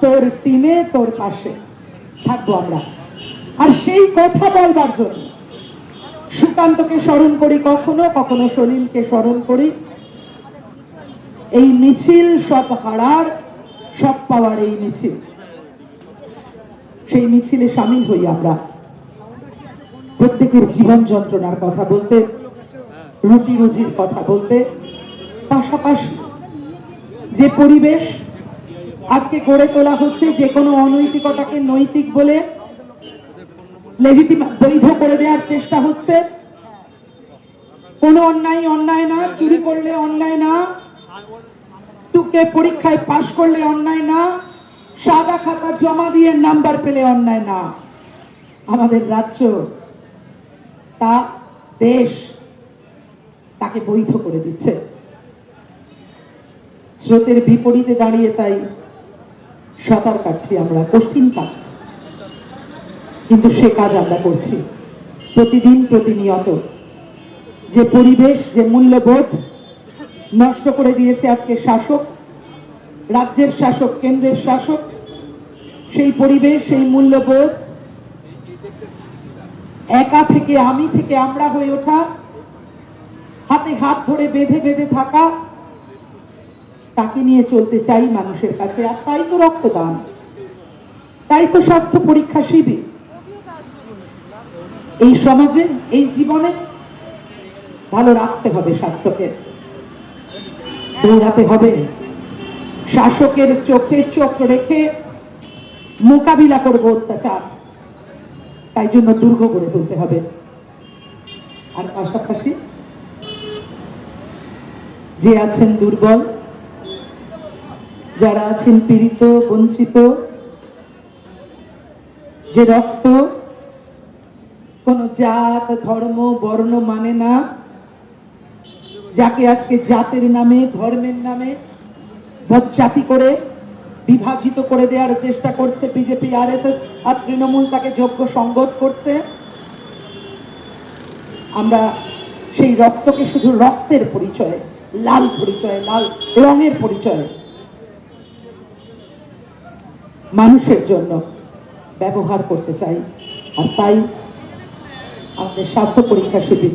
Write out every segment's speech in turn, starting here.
তোর টিমে তোর পাশে থাকব আমরা। আর সেই কথা বলবার জন্য সুকান্তকে স্মরণ করি, কখনো কখনো সলিমকে স্মরণ করি। এই মিছিল সব হারার, সব পাওয়ার এই মিছিল। সেই মিছিলে সামিল হই আমরা। প্রত্যেকের জীবন যন্ত্রণার কথা বলতে রুটি রুজির কথা বলতে, পাশাপাশি যে পরিবেশ আজকে গড়ে তোলা হচ্ছে যে কোনো অনৈতিকতাকে নৈতিক বলে বৈধ করে দেওয়ার চেষ্টা হচ্ছে। কোনো অন্যায় অন্যায় না, চুরি করলে অন্যায় না, টুকে পরীক্ষায় পাশ করলে অন্যায় না, সাদা খাতা জমা দিয়ে নাম্বার পেলে অন্যায় না। আমাদের রাজ্য, তা দেশ তাকে বৈধ করে দিচ্ছে। স্রোতের বিপরীতে দাঁড়িয়ে তাই সাঁতার কাটছি আমরা, কঠিন কাজ। কিন্তু সে কাজ আমরা করছি। প্রতিদিন প্রতিনিয়ত। যে পরিবেশ, যে মূল্যবোধ নষ্ট করে দিয়েছে আজকে শাসক, রাজ্যের শাসক, কেন্দ্রের শাসক, সেই পরিবেশ, সেই মূল্যবোধ একা থেকে আমি থেকে আমরা হয়ে ওঠা, হাতে হাত ধরে বেঁধে বেঁধে থাকা তাকে নিয়ে চলতে চাই মানুষের কাছে, আর তাই তো রক্তদান। তাই তো স্বাস্থ্য পরীক্ষা শিবির। এই সমাজে, এই জীবনে ভালো রাখতে হবে স্বাস্থ্যকে। দৌড়াতে হবে। শাসকের চোখে চোখ রেখে মোকাবিলা করব অত্যাচার। তাই জন্য দুর্গ গড়ে তুলতে হবে। আর পাশাপাশি যে আছেন দুর্বল যারা আছেন পীড়িত, বঞ্চিত, যে রক্ত কোন জাত, ধর্ম, বর্ণ মানে না, যাকে আজকে জাতের নামে, ধর্মের নামে বজ্জাতি করে বিভাজিত করে দেওয়ার চেষ্টা করছে বিজেপি আর এস আর তৃণমূল তাকে যোগ্য সঙ্গত করছে। আমরা সেই রক্তকে শুধু রক্তের পরিচয়, লাল পরিচয়, লাল রঙের পরিচয় মানুষের জন্য ব্যবহার করতে চাই। আর তাই আমাদের স্বাস্থ্য পরীক্ষা শিবির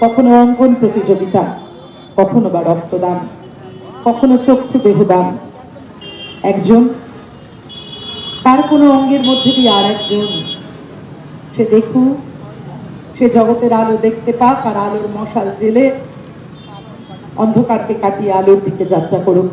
কখনো অঙ্কন প্রতিযোগিতা, কখনো বা রক্তদান, কখনো চক্ষু দেহদান। একজন, তার কোনো অঙ্গের মধ্যে দিয়ে আর একজন সে দেখুক, সে জগতের আলো দেখতে পাক আর আলোর মশাল জেলে অন্ধকারকে কাটিয়ে আলোর দিকে যাত্রা করুক।